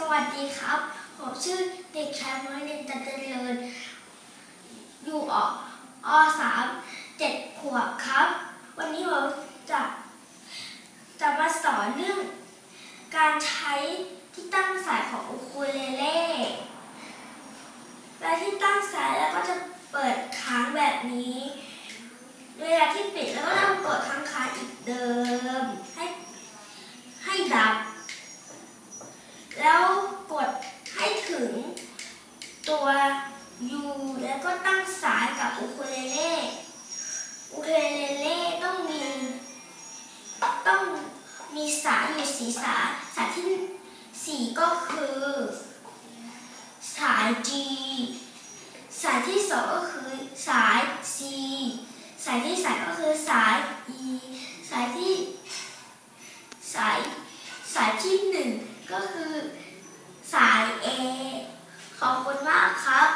สวัสดีครับ ผมชื่อเด็กชายมหินตันเจริญ อยู่ออสามเจ็ดขวบครับ วันนี้ผมจะจะมาสอนเรื่อง การใช้ที่ตั้งสายของอูคูเลเล่และที่ตั้งสายแล้วก็จะเปิดค้างแบบนี้ เวลาที่ปิดแล้วก็ต้องกดค้างค้างอีกเดิม ให้ให้ดับ แล้วกดให้ถึง ตัว U แล้วก็ตั้งสายกับอูคูเลเล่อูคูเลเล่ต้องมีต้องมีสายอยู่สีสายสายที่สี่ก็คือ สาย G สายที่สองก็คือสาย C สายที่สามก็คือสาย E สายที่สายสายที่หนึ่งก็คือสาย อบคุณมากครับ